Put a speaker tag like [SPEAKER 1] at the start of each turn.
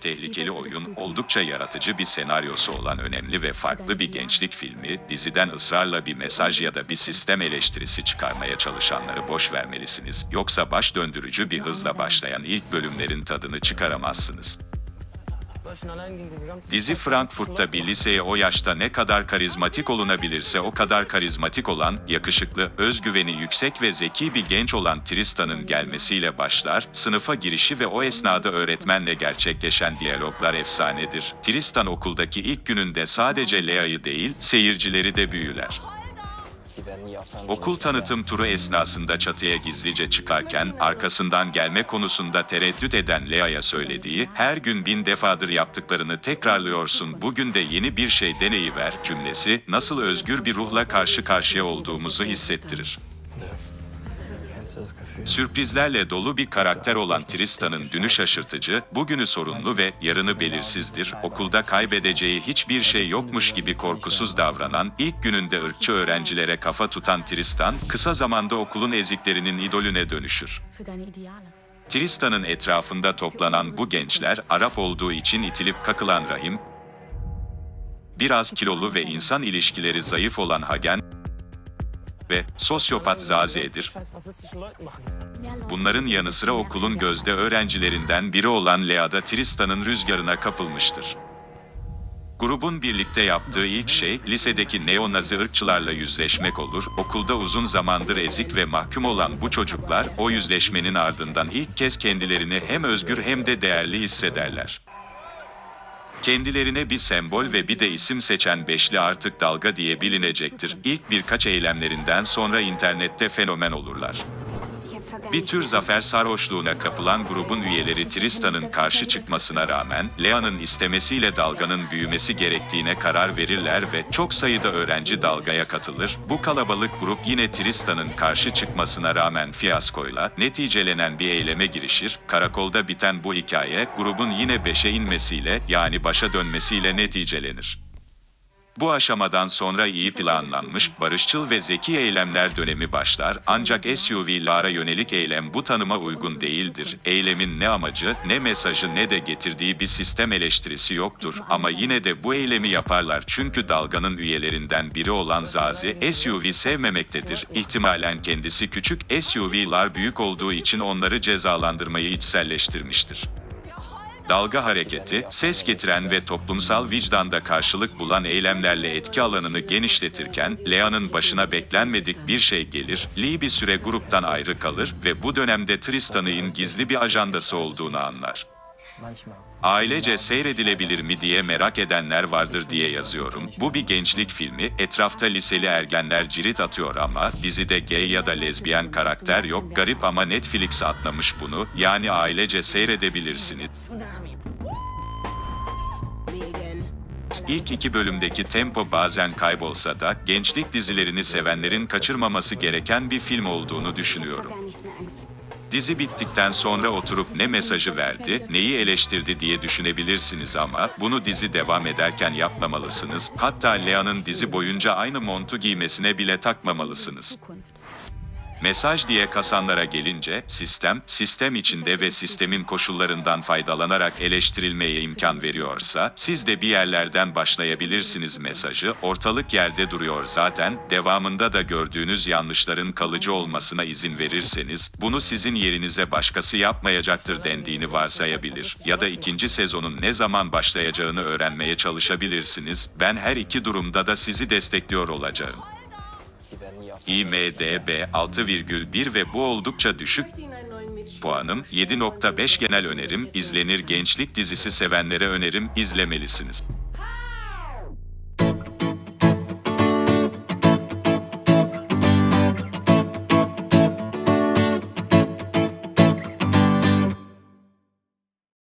[SPEAKER 1] tehlikeli oyun, oldukça yaratıcı bir senaryosu olan önemli ve farklı bir gençlik filmi, diziden ısrarla bir mesaj ya da bir sistem eleştirisi çıkarmaya çalışanları boş vermelisiniz. Yoksa baş döndürücü bir hızla başlayan ilk bölümlerin tadını çıkaramazsınız. Dizi Frankfurt'ta bir liseye o yaşta ne kadar karizmatik olunabilirse o kadar karizmatik olan, yakışıklı, özgüveni yüksek ve zeki bir genç olan Tristan'ın gelmesiyle başlar, sınıfa girişi ve o esnada öğretmenle gerçekleşen diyaloglar efsanedir. Tristan okuldaki ilk gününde sadece Lea'yı değil, seyircileri de büyüler. Okul tanıtım turu esnasında çatıya gizlice çıkarken arkasından gelme konusunda tereddüt eden Lea'ya söylediği her gün bin defadır yaptıklarını tekrarlıyorsun bugün de yeni bir şey deneyiver cümlesi nasıl özgür bir ruhla karşı karşıya olduğumuzu hissettirir. Sürprizlerle dolu bir karakter olan Tristan'ın dünü şaşırtıcı, bugünü sorunlu ve yarını belirsizdir. Okulda kaybedeceği hiçbir şey yokmuş gibi korkusuz davranan, ilk gününde ırkçı öğrencilere kafa tutan Tristan, kısa zamanda okulun eziklerinin idolüne dönüşür. Tristan'ın etrafında toplanan bu gençler, Arap olduğu için itilip kakılan Rahim, biraz kilolu ve insan ilişkileri zayıf olan Hagen ve sosyopat Zaze'dir. Bunların yanı sıra okulun gözde öğrencilerinden biri olan Lea da Tristan'ın rüzgarına kapılmıştır. Grubun birlikte yaptığı ilk şey, lisedeki neo-nazi ırkçılarla yüzleşmek olur. Okulda uzun zamandır ezik ve mahkum olan bu çocuklar, o yüzleşmenin ardından ilk kez kendilerini hem özgür hem de değerli hissederler. Kendilerine bir sembol ve bir de isim seçen beşli artık dalga diye bilinecektir. İlk birkaç eylemlerinden sonra internette fenomen olurlar. Bir tür zafer sarhoşluğuna kapılan grubun üyeleri Tristan'ın karşı çıkmasına rağmen, Lea'nın istemesiyle dalganın büyümesi gerektiğine karar verirler ve çok sayıda öğrenci dalgaya katılır. Bu kalabalık grup yine Tristan'ın karşı çıkmasına rağmen fiyaskoyla neticelenen bir eyleme girişir. Karakolda biten bu hikaye, grubun yine beşe inmesiyle yani başa dönmesiyle neticelenir. Bu aşamadan sonra iyi planlanmış, barışçıl ve zeki eylemler dönemi başlar ancak SUV'lara yönelik eylem bu tanıma uygun değildir. Eylemin ne amacı, ne mesajı ne de getirdiği bir sistem eleştirisi yoktur ama yine de bu eylemi yaparlar çünkü dalganın üyelerinden biri olan Zazi, SUV sevmemektedir. İhtimalen kendisi küçük, SUV'lar büyük olduğu için onları cezalandırmayı içselleştirmiştir. Dalga hareketi, ses getiren ve toplumsal vicdanda karşılık bulan eylemlerle etki alanını genişletirken, Lea'nın başına beklenmedik bir şey gelir, Lee bir süre gruptan ayrı kalır ve bu dönemde Tristan'ın gizli bir ajandası olduğunu anlar. Ailece seyredilebilir mi diye merak edenler vardır diye yazıyorum. Bu bir gençlik filmi, etrafta liseli ergenler cirit atıyor ama dizide gay ya da lezbiyen karakter yok. Garip ama Netflix atlamış bunu, yani ailece seyredebilirsiniz. İlk iki bölümdeki tempo bazen kaybolsa da gençlik dizilerini sevenlerin kaçırmaması gereken bir film olduğunu düşünüyorum. Dizi bittikten sonra oturup ne mesajı verdi, neyi eleştirdi diye düşünebilirsiniz ama bunu dizi devam ederken yapmamalısınız. Hatta Lea'nın dizi boyunca aynı montu giymesine bile takmamalısınız. Mesaj diye kasanlara gelince, sistem, sistem içinde ve sistemin koşullarından faydalanarak eleştirilmeye imkan veriyorsa, siz de bir yerlerden başlayabilirsiniz mesajı, ortalık yerde duruyor zaten, devamında da gördüğünüz yanlışların kalıcı olmasına izin verirseniz, bunu sizin yerinize başkası yapmayacaktır dendiğini varsayabilir, ya da ikinci sezonun ne zaman başlayacağını öğrenmeye çalışabilirsiniz, ben her iki durumda da sizi destekliyor olacağım. IMDB 6,1 ve bu oldukça düşük puanım 7.5 genel önerim izlenir gençlik dizisi sevenlere önerim izlemelisiniz.